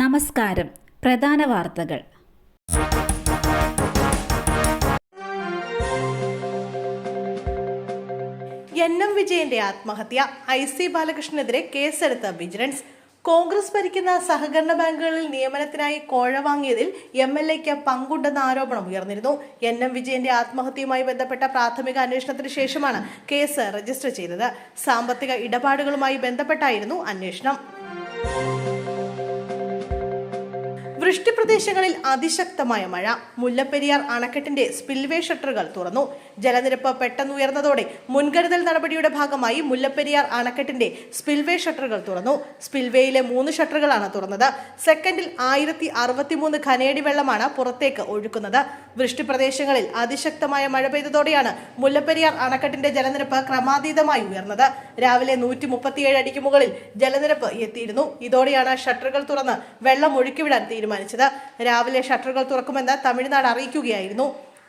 നമസ്കാരം. പ്രധാന വാർത്തകൾ. എൻ എം വിജയന്റെ ആത്മഹത്യ. ഐ സി ബാലകൃഷ്ണനെതിരെ കേസെടുത്ത വിജിലൻസ്. കോൺഗ്രസ് ഭരിക്കുന്ന സഹകരണ ബാങ്കുകളിൽ നിയമനത്തിനായി കോഴ വാങ്ങിയതിൽ എം എൽ എക്ക് പങ്കുണ്ടെന്ന ആരോപണം ഉയർന്നിരുന്നു. എൻ എം വിജയന്റെ ആത്മഹത്യയുമായി ബന്ധപ്പെട്ട പ്രാഥമിക അന്വേഷണത്തിന് ശേഷമാണ് കേസ് രജിസ്റ്റർ ചെയ്തത്. സാമ്പത്തിക ഇടപാടുകളുമായി ബന്ധപ്പെട്ടായിരുന്നു അന്വേഷണം. വൃഷ്ടിപ്രദേശങ്ങളിൽ അതിശക്തമായ മഴ. മുല്ലപ്പെരിയാർ അണക്കെട്ടിന്റെ സ്പിൽവേ ഷട്ടറുകൾ തുറന്നു. ജലനിരപ്പ് പെട്ടെന്നുയർന്നതോടെ മുൻകരുതൽ നടപടിയുടെ ഭാഗമായി മുല്ലപ്പെരിയാർ അണക്കെട്ടിന്റെ സ്പിൽവേ ഷട്ടറുകൾ തുറന്നു. സ്പിൽവേയിലെ മൂന്ന് ഷട്ടറുകളാണ് തുറന്നത്. സെക്കൻഡിൽ ആയിരത്തി അറുപത്തിമൂന്ന് ഖനയടി വെള്ളമാണ് പുറത്തേക്ക് ഒഴുക്കുന്നത്. വൃഷ്ടിപ്രദേശങ്ങളിൽ അതിശക്തമായ മഴ പെയ്തതോടെയാണ് മുല്ലപ്പെരിയാർ അണക്കെട്ടിന്റെ ജലനിരപ്പ് ക്രമാതീതമായി ഉയർന്നത്. രാവിലെ നൂറ്റി മുപ്പത്തിയേഴ് അടിക്ക് മുകളിൽ ജലനിരപ്പ് എത്തിയിരുന്നു. ഇതോടെയാണ് ഷട്ടറുകൾ തുറന്ന് വെള്ളം ഒഴുക്കിവിടാൻ തീരുമാനിച്ചത് രാവിലെ ഷട്ടറുകൾ തുറക്കുമെന്ന് തമിഴ്നാട് അറിയിക്കുകയായിരുന്നു.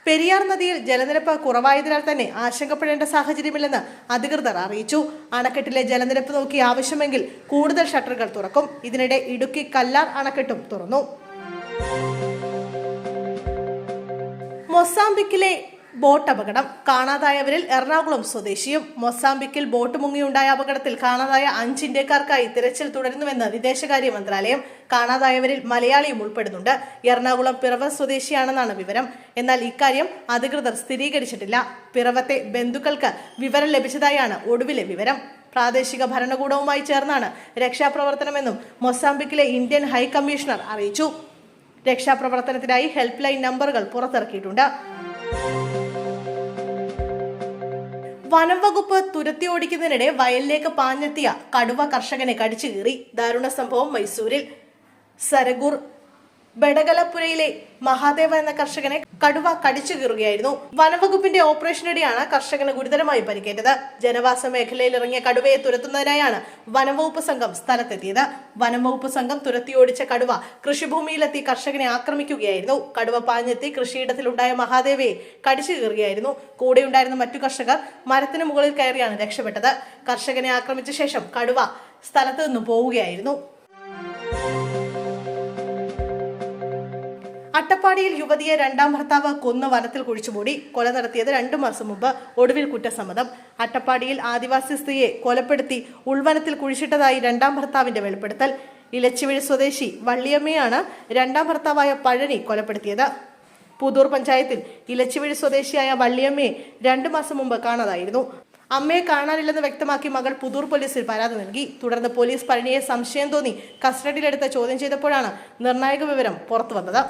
പെരിയാർ നദിയിൽ ജലനിരപ്പ് കുറവായതിനാൽ തന്നെ ആശങ്കപ്പെടേണ്ട സാഹചര്യമില്ലെന്ന് അധികൃതർ അറിയിച്ചു. അണക്കെട്ടിലെ ജലനിരപ്പ് നോക്കി ആവശ്യമെങ്കിൽ കൂടുതൽ ഷട്ടറുകൾ തുറക്കും. ഇതിനിടെ ഇടുക്കി കല്ലാർ അണക്കെട്ടും തുറന്നു. മൊസാംബിക്കിലെ ബോട്ട് അപകടം കാണാതായവരിൽ എറണാകുളം സ്വദേശിയും മൊസാംബിക്കിൽ ബോട്ട് മുങ്ങിയുണ്ടായ അപകടത്തിൽ കാണാതായ അഞ്ച് ഇന്ത്യക്കാർക്കായി തിരച്ചിൽ തുടരുന്നുവെന്ന് വിദേശകാര്യ മന്ത്രാലയം കാണാതായവരിൽ മലയാളിയും ഉൾപ്പെടുന്നുണ്ട്. എറണാകുളം പിറവ സ്വദേശിയാണെന്നാണ് വിവരം. എന്നാൽ ഇക്കാര്യം അധികൃതർ സ്ഥിരീകരിച്ചിട്ടില്ല. പിറവത്തെ ബന്ധുക്കൾക്ക് വിവരം ലഭിച്ചതായാണ് ഒടുവിലെ വിവരം. പ്രാദേശിക ഭരണകൂടവുമായി ചേർന്നാണ് രക്ഷാപ്രവർത്തനമെന്നും മൊസാംബിക്കിലെ ഇന്ത്യൻ ഹൈക്കമ്മീഷണർ അറിയിച്ചു. രക്ഷാപ്രവർത്തനത്തിനായി ഹെൽപ്പ് ലൈൻ നമ്പറുകൾ പുറത്തിറക്കിയിട്ടുണ്ട്. വനം വകുപ്പ് തുരത്തി ഓടിക്കുന്നതിനിടെ വയലിലേക്ക് പാഞ്ഞെത്തിയ കടുവ കർഷകനെ കടിച്ചു കീറി. ദാരുണ സംഭവം മൈസൂരിൽ. സരഗൂർ ബെടകലപ്പുരയിലെ മഹാദേവ എന്ന കർഷകനെ കടുവ കടിച്ചു കീറുകയായിരുന്നു. വനംവകുപ്പിന്റെ ഓപ്പറേഷനിടെയാണ് കർഷകന് ഗുരുതരമായി പരിക്കേറ്റത്. ജനവാസ മേഖലയിൽ ഇറങ്ങിയ കടുവയെ തുരത്തുന്നതിനായാണ് വനംവകുപ്പ് സംഘം സ്ഥലത്തെത്തിയത്. വനംവകുപ്പ് സംഘം തുരത്തിയോടിച്ച കടുവ കൃഷിഭൂമിയിലെത്തി കർഷകനെ ആക്രമിക്കുകയായിരുന്നു. കടുവ പാഞ്ഞെത്തി കൃഷിയിടത്തിലുണ്ടായ മഹാദേവയെ കടിച്ചു കീറുകയായിരുന്നു. കൂടെയുണ്ടായിരുന്ന മറ്റു കർഷകർ മരത്തിന് മുകളിൽ കയറിയാണ് രക്ഷപ്പെട്ടത്. കർഷകനെ ആക്രമിച്ച ശേഷം കടുവ സ്ഥലത്ത് നിന്ന് പോവുകയായിരുന്നു. അട്ടപ്പാടിയിൽ യുവതിയെ രണ്ടാം ഭർത്താവ് കൊന്ന് വനത്തിൽ കുഴിച്ചുമൂടി കൊല നടത്തിയത് രണ്ടു മാസം മുമ്പ് ഒടുവിൽ കുറ്റസമ്മതം. അട്ടപ്പാടിയിൽ ആദിവാസി സ്ത്രീയെ കൊലപ്പെടുത്തി ഉൾവനത്തിൽ കുഴിച്ചിട്ടതായി രണ്ടാം ഭർത്താവിന്റെ വെളിപ്പെടുത്തൽ. ഇലച്ചിവിഴി സ്വദേശി വള്ളിയമ്മയാണ് രണ്ടാം ഭർത്താവായ പഴനി കൊലപ്പെടുത്തിയത്. പുതൂർ പഞ്ചായത്തിൽ ഇലച്ചിവിഴി സ്വദേശിയായ വള്ളിയമ്മയെ രണ്ടു മാസം മുമ്പ് കാണാതായിരുന്നു. അമ്മയെ കാണാനില്ലെന്ന് വ്യക്തമാക്കി മകൾ പുതൂർ പോലീസിൽ പരാതി നൽകി. തുടർന്ന് പോലീസ് പഴനിയെ സംശയം തോന്നി കസ്റ്റഡിയിലെടുത്ത് ചോദ്യം ചെയ്തപ്പോഴാണ് നിർണായക വിവരം പുറത്തുവന്നത്.